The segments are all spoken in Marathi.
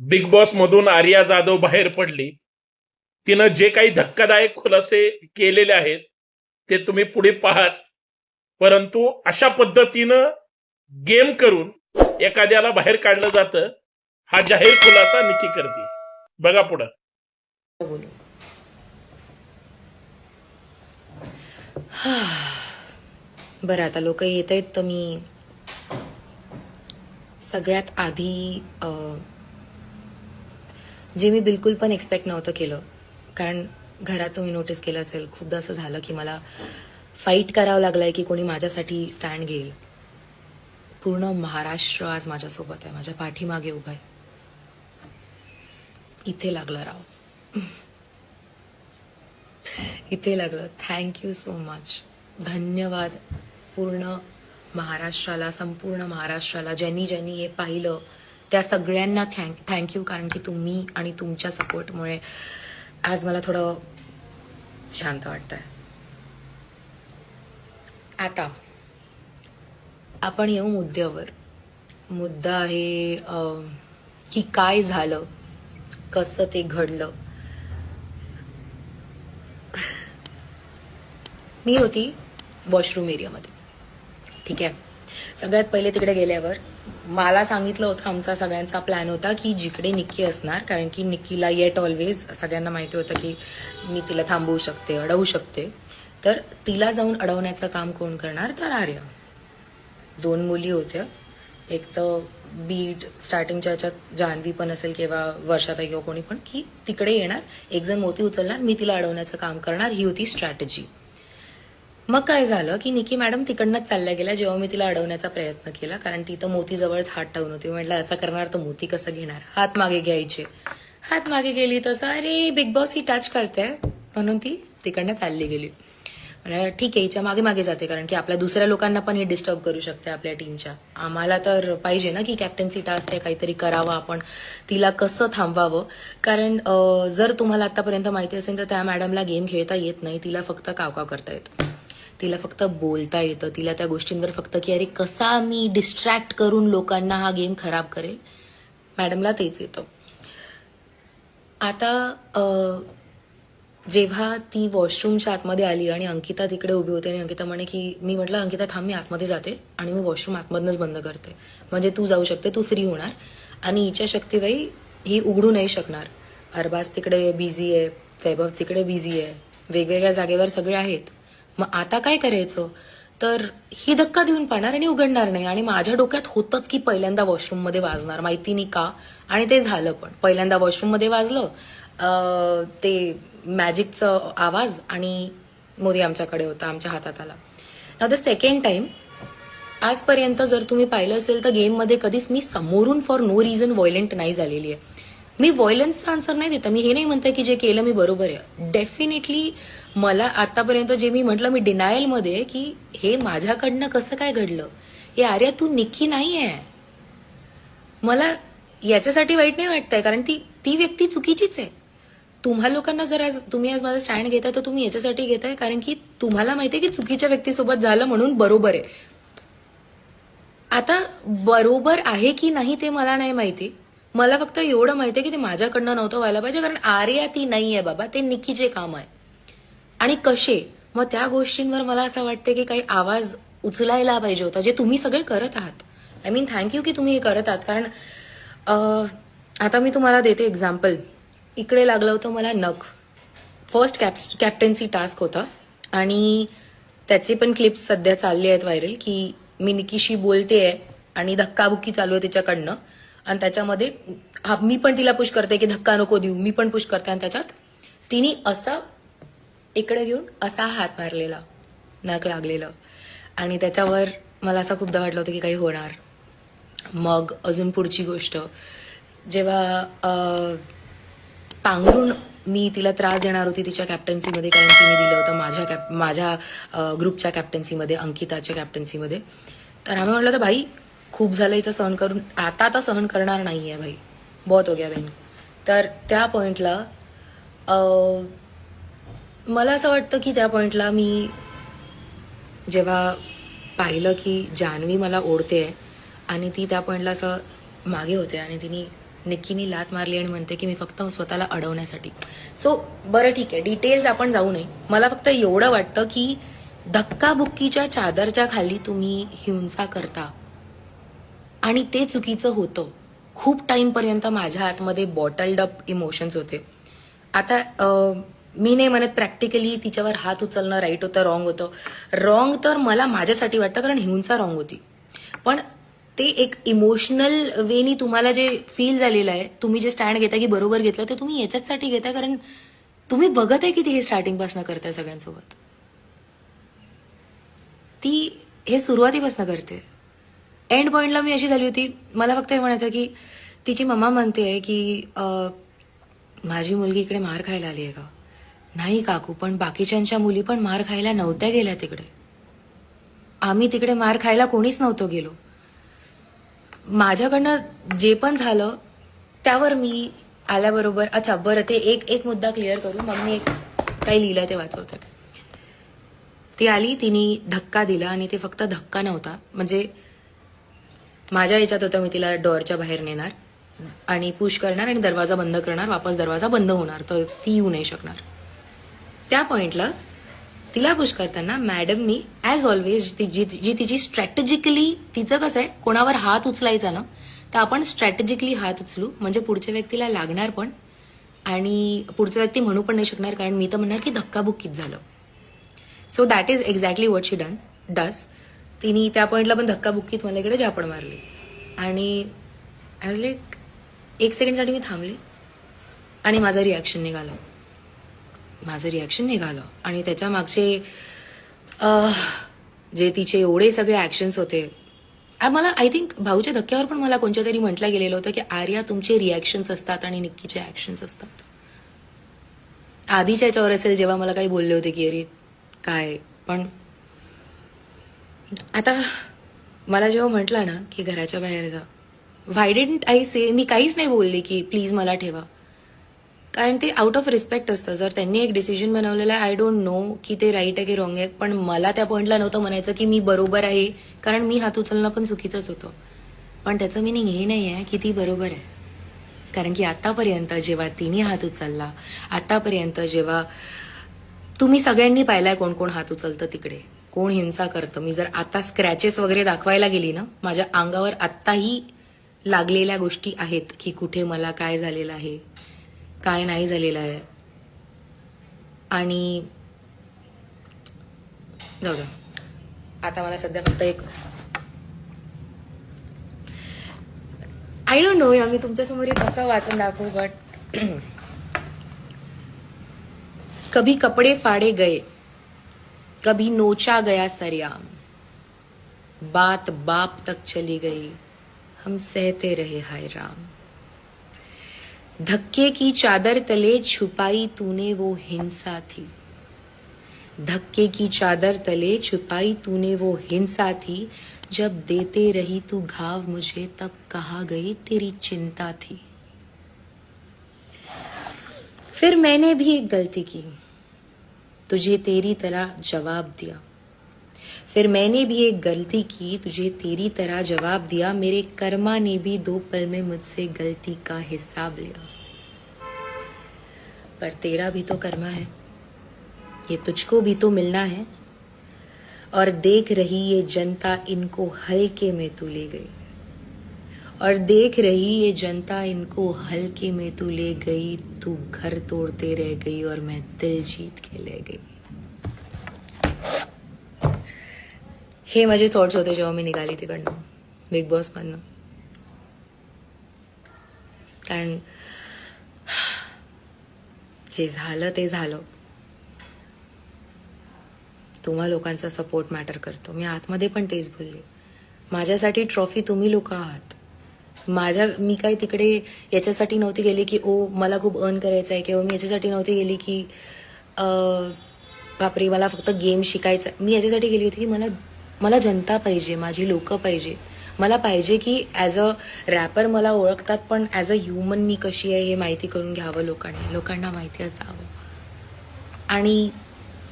बिग बॉस मधून आर्या जाधव बाहेर पडली. तिनं जे काही धक्कादायक खुलासे केलेले आहेत ते तुम्ही पुढे पाहाच. परंतु अशा पद्धतीनं गेम करून एखाद्याला बाहेर काढलं जातं हा जाहीर खुलासा निकी करते. बघा पुढं. बोलू बरं आता लोक येत आहेत तर मी सगळ्यात आधी जे मी बिलकुल पण एक्सपेक्ट नव्हतं केलं. कारण घरात तुम्ही नोटीस केलं असेल खूपदा असं झालं की मला फाईट करावं लागलंय की कोणी माझ्यासाठी स्टँड घेईल. पूर्ण महाराष्ट्र आज माझ्यासोबत आहे माझ्या पाठीमागे उभा आहे. इथे लागलं राव. इथे लागलं. थँक्यू सो मच धन्यवाद पूर्ण महाराष्ट्राला संपूर्ण महाराष्ट्राला. ज्यांनी ज्यांनी हे पाहिलं त्या सगळ्यांना थँक थँक्यू कारण की तुम्ही आणि तुमच्या सपोर्टमुळे आज मला थोडं शांत वाटतंय. आता आपण येऊ मुद्द्यावर. मुद्दा आहे की काय झालं? कसं ते घडलं? मी होती वॉशरूम एरियामध्ये ठीक आहे? सगळ्यात पहिले तिकडे गेल्यावर मला सांगितलं होतं आमचा सगळ्यांचा प्लॅन होता की जिकडे निक्की असणार कारण की निक्कीला येट ऑलवेज सगळ्यांना माहिती होतं की मी तिला थांबवू शकते अडवू शकते. तर तिला जाऊन अडवण्याचं काम कोण करणार? तर आर्य. दोन मुली होत्या. एक तर बीट स्टार्टिंगच्या ह्याच्यात जान्हवी पण असेल किंवा वर्षात किंवा कोणी पण की तिकडे येणार एक जण मोती उचलणार मी तिला अडवण्याचं काम करणार ही होती स्ट्रॅटेजी मग काय झालं की निकी मॅडम तिकडनंच चालल्या गेल्या जेव्हा मी तिला अडवण्याचा प्रयत्न केला कारण ती तर मोती जवळच हात ठेवून होती. म्हटलं असं करणार तर मोती कसं घेणार? हात मागे घ्यायचे. हात मागे गेली तसं अरे बिग बॉस ही टच करते. म्हणून ती तिकडनं चालली गेली. ठीक आहे हिच्या मागे मागे जाते कारण की आपल्या दुसऱ्या लोकांना पण ही डिस्टर्ब करू शकते आपल्या टीमच्या आम्हाला तर पाहिजे ना की कॅप्टन्सी टास्क आहे काहीतरी करावं आपण. तिला कसं थांबवावं? कारण जर तुम्हाला आतापर्यंत माहिती असेल तर त्या मॅडमला गेम खेळता येत नाही. तिला फक्त कावकाव करता येतं. तिला फक्त बोलता येतं. तिला त्या गोष्टींवर फक्त की अरे कसा मी डिस्ट्रॅक्ट करून लोकांना हा गेम खराब करेल? मॅडमला तेच येतं. आता जेव्हा ती वॉशरूमच्या आतमध्ये आली आणि अंकिता तिकडे उभी होती आणि अंकिता म्हणे की मी म्हटलं अंकिता थांब मी आतमध्ये जाते आणि मी वॉशरूम आतमधनच बंद करते. म्हणजे तू जाऊ शकते तू फ्री होणार आणि हिच्या शक्तीबाई ही उघडू नाही शकणार. अरबाज तिकडे बिझी आहे वैभव तिकडे बिझी आहे. वेगवेगळ्या जागेवर सगळे आहेत. मग आता काय करायचं? तर ही धक्का देऊन पाहणार आणि उघडणार नाही. आणि माझ्या डोक्यात होतंच की पहिल्यांदा वॉशरूममध्ये वाजणार. माहिती नाही का? आणि ते झालं पण. पहिल्यांदा वॉशरूममध्ये वाजलं ते मॅजिकचं आवाज आणि मोदी आमच्याकडे होता आमच्या हातात आला. ना द सेकंड टाइम आजपर्यंत जर तुम्ही पाहिलं असेल तर गेममध्ये कधीच मी समोरून फॉर नो रिझन व्हायलंट नाही झालेली आहे. मी व्हायलन्सचा आन्सर नाही देता. मी हे नाही म्हणते की जे केलं मी बरोबर आहे. डेफिनेटली मला आतापर्यंत जे मी म्हटलं मी डिनायलमध्ये की हे माझ्याकडनं कसं काय घडलं? हे आर्या तू निक्की नाही आहे मला याच्यासाठी वाईट नाही वाटतंय कारण ती ती व्यक्ती चुकीचीच आहे. तुम्हा लोकांना जर आज तुम्ही आज माझा स्टँड घेताय तर तुम्ही याच्यासाठी घेताय कारण की तुम्हाला माहितीये की चुकीच्या व्यक्तीसोबत झालं म्हणून बरोबर आहे. आता बरोबर आहे की नाही ते मला नाही माहिती. मला फक्त एवढं माहिती आहे की ते माझ्याकडनं नव्हतं व्हायला पाहिजे कारण आर्या ती नाही आहे बाबा ते निकीचे काम आहे. आणि कसे मग त्या गोष्टींवर मला असं वाटतं की काही आवाज उचलायला पाहिजे होता जे तुम्ही सगळे करत आहात. आय मीन थँक्यू की तुम्ही हे करत आहात. कारण आता मी तुम्हाला देते एक्झाम्पल इकडे लागलं होतं मला नख. फर्स्ट कॅप कॅप्टन्सी टास्क होता. आणि त्याचे पण क्लिप्स सध्या चालले आहेत व्हायरल की मी निकीशी बोलते आहे आणि धक्काबुक्की चालू आहे तिच्याकडनं. आणि त्याच्यामध्ये हा मी पण तिला पुश करते की धक्का नको देऊ मी पण पुश करते. आणि त्याच्यात तिने असं इकडे घेऊन असा हात मारलेला नाक लागलेलं. आणि त्याच्यावर मला असं खूपदा वाटलं होतं की काही होणार. मग अजून पुढची गोष्ट. जेव्हा पांघरून मी तिला त्रास देणार होती तिच्या कॅप्टन्सीमध्ये कारण तिने दिलं होतं माझ्या कॅप माझ्या ग्रुपच्या कॅप्टन्सीमध्ये अंकिताच्या कॅप्टन्सीमध्ये तर आम्ही म्हटलं तर भाई खूप झालं हिचं सहन करून आता आता सहन करणार नाही आहे भाई बहुत हो गया बहीण. तर त्या पॉईंटला मला असं वाटतं की त्या पॉईंटला मी जेव्हा पाहिलं की जान्हवी मला ओढते आणि ती त्या पॉईंटला असं मागे होते आणि तिने निक्कीनी लात मारली आणि म्हणते की मी फक्त स्वतःला अडवण्यासाठी. सो बरं ठीक आहे. डिटेल्स आपण जाऊ नये. मला फक्त एवढं वाटतं की धक्काबुक्कीच्या चादरच्या खाली तुम्ही हिंसा करता. आणि ते चुकीचं होतं. खूप टाईमपर्यंत माझ्या आतमध्ये बॉटल्ड अप इमोशन्स होते. आता मी नाही म्हणत प्रॅक्टिकली तिच्यावर हात उचलणं राईट होतं रॉंग होतं. रॉंग तर मला माझ्यासाठी वाटतं कारण हिंसा रॉंग होती. पण ते एक इमोशनल वेनी तुम्हाला जे फील झालेलं आहे तुम्ही जे स्टँड घेता की बरोबर घेतलं ते तुम्ही याच्याचसाठी घेता कारण तुम्ही बघत आहे की ती हे स्टार्टिंगपासून करताय सगळ्यांसोबत. ती हे सुरुवातीपासून करते. एंड पॉइंटला मी अशी झाली होती मला फक्त हे म्हणायचं की तिची मम्मा म्हणते की माझी मुलगी इकडे मार खायला आली आहे का? नाही काकू पण बाकीच्यांच्या मुली पण मार खायला नव्हत्या गेल्या तिकडे. आम्ही तिकडे मार खायला कोणीच नव्हतो गेलो. माझ्याकडनं जे पण झालं त्यावर मी आल्याबरोबर अच्छा बरं ते एक एक मुद्दा क्लिअर करू मग मी एक काही लिहिलं ते वाचवते. ती आली तिने धक्का दिला आणि ते फक्त धक्का नव्हता. म्हणजे माझ्या याच्यात होतं मी तिला डोअरच्या बाहेर नेणार आणि पुश करणार आणि दरवाजा बंद करणार वापस दरवाजा बंद होणार तर ती येऊ नाही शकणार. त्या पॉइंटला तिला पुश करताना मॅडमनी ॲज ऑलवेज जी जी तिची स्ट्रॅटेजिकली तिचं कसं आहे कोणावर हात उचलायचा ना तर आपण स्ट्रॅटेजिकली हात उचलू म्हणजे पुढच्या व्यक्तीला लागणार पण आणि पुढचा व्यक्ती म्हणू पण नाही शकणार कारण मी तर म्हणणार की धक्काबुक्कीच झालं. So that is exactly what she done does तिने त्या पॉईंटला पण धक्काबुक्कीत मला इकडे झापड मारली. आणि ॲज लाईक एक सेकंडसाठी मी थांबली आणि माझं रिॲक्शन निघालं. माझं रिॲक्शन निघालं. आणि त्याच्या मागचे जे तिचे एवढे सगळे ॲक्शन्स होते मला आय थिंक भाऊच्या धक्क्यावर पण मला कोणत्या तरी म्हटलं गेलेलं होतं की आर्या तुमचे रिॲक्शन्स असतात आणि निक्कीचे ॲक्शन्स असतात. आधीच्या याच्यावर असेल जेव्हा मला काही बोलले होते की अरे काय? पण आता मला जेव्हा म्हटलं ना की घराच्या बाहेर जा व्हाय डिंट आय से मी काहीच नाही बोलले की प्लीज मला ठेवा. कारण ते आउट ऑफ रिस्पेक्ट असतं. जर त्यांनी एक डिसिजन बनवलेलं आहे आय डोंट नो की ते राईट आहे की रॉंग आहे पण मला त्या पॉईंटला नव्हतं म्हणायचं की मी बरोबर आहे कारण मी हात उचलणं पण चुकीचंच होतं. पण त्याचं मिनिंग हे नाही आहे की ती बरोबर आहे. कारण की आतापर्यंत जेव्हा तिने हात उचलला आतापर्यंत जेव्हा तुम्ही सगळ्यांनी पाहिलाय कोण कोण हात उचलतं तिकडे कोण हिंसा करतं. मी जर आता स्क्रॅचेस वगैरे दाखवायला गेली ना माझ्या अंगावर आत्ताही लागलेल्या गोष्टी आहेत की कुठे मला काय झालेलं आहे. काय नाही झालेलं आहे. आणि जाऊ द्या आता मला सध्या फक्त एक आय डोंट नो या मी तुमच्यासमोर एक कसं वाचून दाखवू बट कभी कपड़े फाड़े गए कभी नोचा गया सरियाम बात बाप तक चली गई हम सहते रहे हाय राम। धक्के की चादर तले छुपाई तूने वो हिंसा थी। धक्के की चादर तले छुपाई तूने वो हिंसा थी। जब देते रही तू घाव मुझे, तब कहा गई तेरी चिंता थी। फिर मैंने भी एक गलती की। तुझे तेरी तरह जवाब दिया। फिर मैंने भी एक गलती की, तुझे तेरी तरह जवाब दिया। मेरे कर्मा ने भी दो पल में मुझसे गलती का हिसाब लिया। पर तेरा भी तो कर्मा है। ये तुझको भी तो मिलना है। और देख रही ये जनता इनको हल्के में तू ले गई। और देख रही ये जनता इनको हल्के में तू ले गई। तू घर तोड़ते रह गई और मैं दिल जीत के ले गई। हे मज़े थॉट्स होते जेव्हा निकाली थी करना। बिग बॉस बनना। कारण जे झालं ते झालं. तुम्हा लोकांचा सपोर्ट मॅटर करतो. मी आतमध्ये पण तेच बोलले. माझ्यासाठी ट्रॉफी तुम्ही लोक आहात. माझ्या मी काही तिकडे याच्यासाठी नव्हती गेली की ओ मला खूप अर्न करायचं आहे किंवा मी याच्यासाठी नव्हती गेली की बापरे मला फक्त गेम शिकायचा मी याच्यासाठी गेली होती की मला मला जनता पाहिजे माझी लोकं पाहिजे. मला पाहिजे की ॲज अ रॅपर मला ओळखतात पण ॲज अ ह्युमन मी कशी आहे हे माहिती करून घ्यावं लोकांनी लोकांना माहिती असावं. आणि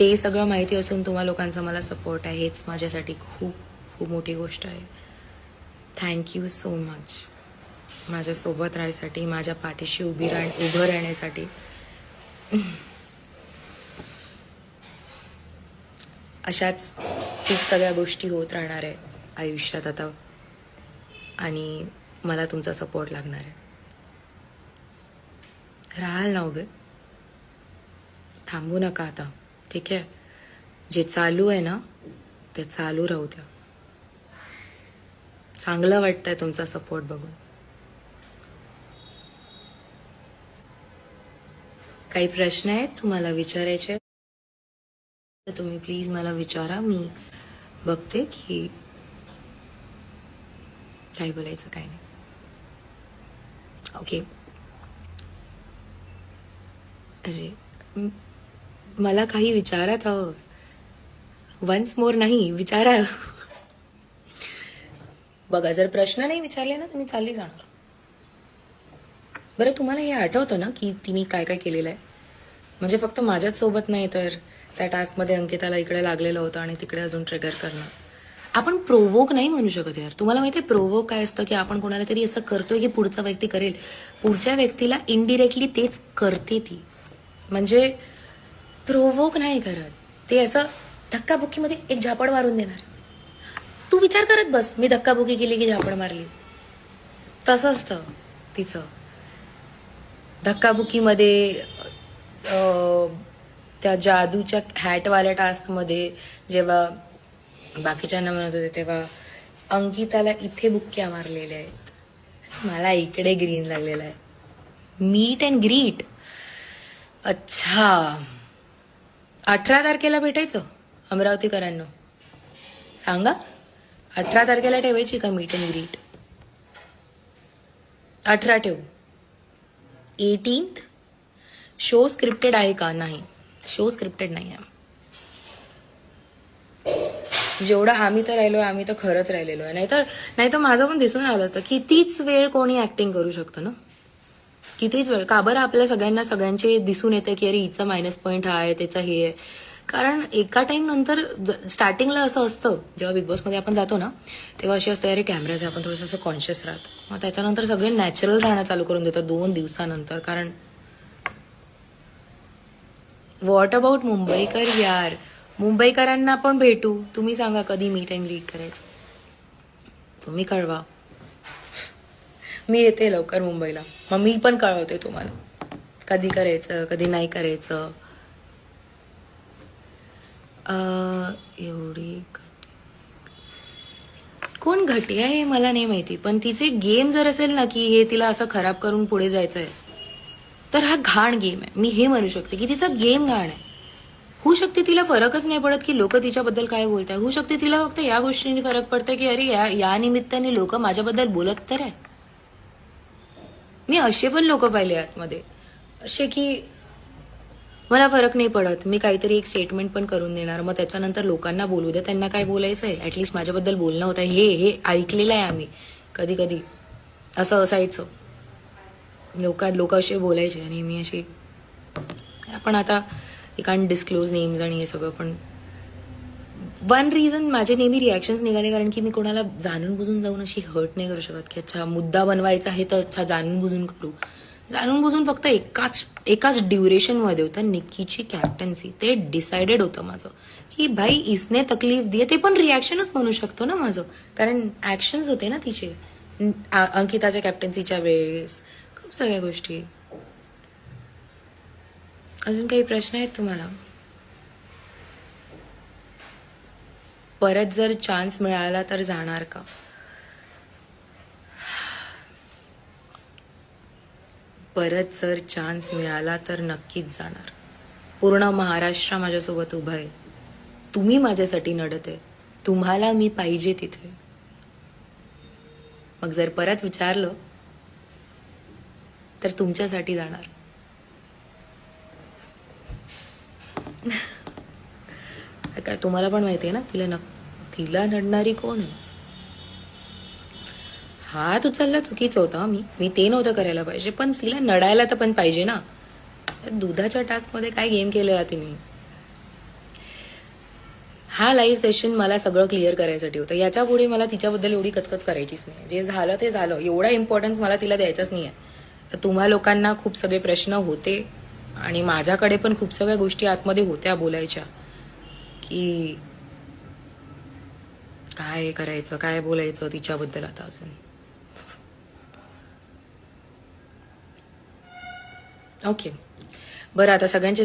ते सगळं माहिती असून तुम्हा लोकांचा मला सपोर्ट आहे हेच माझ्यासाठी खूप खूप मोठी गोष्ट आहे. थँक्यू सो मच माझ्यासोबत राहायसाठी माझ्या पाठीशी उभी राह उभं राहण्यासाठी. अशाच खूप सगळ्या गोष्टी होत राहणार आहे आयुष्यात आता. आणि मला तुमचा सपोर्ट लागणार आहे. राहाल ना उभे थांबू नका आता. ठीक आहे? जे चालू आहे ना ते चालू राहू द्या. चांगलं वाटतंय तुमचा सपोर्ट बघून. काही प्रश्न आहेत? तुम्हाला विचारायचे तुम्ही प्लीज मला विचारा. मी बघते की काय बोलायचं काय नाही. ओके अरे मला काही विचारत हवं. वन्स मोर नाही विचारा. बघा जर प्रश्न नाही विचारले ना तर मी चालली जाणार. बरं तुम्हाला हे आठवतं ना की तिने काय काय केलेलं आहे? म्हणजे फक्त माझ्याच सोबत नाही तर त्या टास्कमध्ये अंकिताला इकडे लागलेलं होतं आणि तिकडे अजून ट्रिगर करणं. आपण प्रोवोक नाही म्हणू शकत यार. तुम्हाला माहिती आहे प्रोवोक काय असतं की आपण कोणाला तरी असं करतोय की पुढचा व्यक्ती करेल. पुढच्या व्यक्तीला इनडिरेक्टली तेच करते ती. म्हणजे प्रोवोक नाही करत. ते असं धक्काबुक्कीमध्ये एक झापड मारून देणार. तू विचार करत बस. मी धक्काबुक्की केली की झापड मारली. तसं असतं तिचं. धक्काबुक्कीमध्ये त्या जादूच्या हॅटवाल्या टास्कमध्ये जेव्हा बाकीच्यांना म्हणत होते तेव्हा अंकिताला इथे बुक्क्या मारलेल्या आहेत. मला इकडे ग्रीन लागलेला आहे. मीट अँड ग्रीट अच्छा. अठरा तारखेला भेटायचं? अमरावतीकरांना. सांगा. अठरा तारखेला ठेवायची का मीट अँड ग्रीट अठरा ठेवू. एटीन्थ शो स्क्रिप्टेड आहे का? नाही. शो स्क्रिप्टेड नाही आहे. जेवढं आम्ही तर राहिलोय आम्ही तर खरंच राहिलेलो आहे. नाहीतर नाहीतर माझं पण दिसून आलं असतं कितीच वेळ कोणी ऍक्टिंग करू शकतं ना? कितीच वेळ? का बरं आपल्या सगळ्यांना सगळ्यांचे दिसून येते की अरे हिचा मायनस पॉईंट हा आहे त्याचा हे आहे. कारण एका टाइम नंतर स्टार्टिंगला असं असतं जेव्हा बिग बॉसमध्ये आपण जातो ना तेव्हा अशी असते अरे कॅमेराचे आपण थोडंसं असं कॉन्शियस राहतो. मग त्याच्यानंतर सगळे नॅचरल राहणं चालू करून देतात दोन दिवसानंतर. कारण वॉट अबाउट मुंबईकर यार? मुंबईकरांना पण भेटू. तुम्ही सांगा कधी मीट अँड ग्रीट करायचं. तुम्ही कळवा. मी येते लवकर मुंबईला. मग मी पण कळवते तुम्हाला. कधी करायचं कधी नाही करायचं. एवढी कोण घटिया आहे मला नाही माहिती. पण तिचे गेम जर असेल ना की हे तिला असं खराब करून पुढे जायचं आहे तर हा घाण गेम आहे. मी हे म्हणू शकते की तिचा गेम घाण आहे. होऊ शकते तिला फरकच नाही पडत की लोक तिच्याबद्दल काय बोलताय. होऊ शकते तिला फक्त या गोष्टींनी फरक पडतं की अरे या या निमित्ताने लोक माझ्याबद्दल बोलत तर आहे. मी असे पण लोक पाहिले आतमध्ये असे की मला फरक नाही पडत. मी काहीतरी एक स्टेटमेंट पण करून देणार. मग त्याच्यानंतर लोकांना बोलू द्या. त्यांना काय बोलायचं आहे ऍटलिस्ट माझ्याबद्दल बोलणं होतं. हे हे ऐकलेलं आहे आम्ही कधी कधी. असं असायचं. लोक लोक असे बोलायचे आणि मी अशी आपण आता कान डिस्क्लोज नेम्स आणि हे सगळं पण वन रिझन माझे नेहमी रिॲक्शन्स निघाले कारण की मी कोणाला जाणून बुजून जाऊन अशी हर्ट नाही करू शकत की अच्छा मुद्दा बनवायचा आहे तर अच्छा जाणून बुजून करू. जाणून बुजून फक्त एकाच एकाच ड्युरेशनमध्ये होतं. निक्कीची कॅप्टन्सी ते डिसाइडेड होतं माझं. की भाई इसने तकलीफ दिये ते पण रिॲक्शनच म्हणू शकतो ना माझं. कारण ॲक्शन्स होते ना तिचे. अंकिताच्या कॅप्टन्सीच्या वेळेस खूप सगळ्या गोष्टी. अजून काही प्रश्न आहेत तुम्हाला? परत जर चान्स मिळाला तर जाणार का? परत जर चान्स मिळाला तर नक्कीच जाणार. पूर्ण महाराष्ट्र माझ्यासोबत उभं आहे. तुम्ही माझ्यासाठी नडत आहे. तुम्हाला मी पाहिजे तिथे. मग जर परत विचारलं तर तुमच्यासाठी जाणार. काय तुम्हाला पण माहिती आहे ना? तिला न तिला नडणारी कोण आहे? हा तू चालला चुकीचा होता मी मी ते नव्हतं करायला पाहिजे पण तिला नडायला तर पण पाहिजे ना. दुधाच्या टास्कमध्ये काय गेम केलेला तिने? हा लाईव्ह सेशन मला सगळं क्लिअर करायसाठी होतं. याच्यापुढे मला तिच्याबद्दल एवढी कचकच करायचीच नाही. जे झालं ते झालं. एवढा इम्पॉर्टन्स मला तिला द्यायचाच नाही आहे तुम्हा लोकांना खूप सगळे प्रश्न होते आणि माझ्याकडे पण खूप सगळ्या गोष्टी आतमध्ये होत्या बोलायच्या. की काय करायचं काय बोलायचं तिच्याबद्दल आता अजून? ओके बरं आता सगळ्यांचे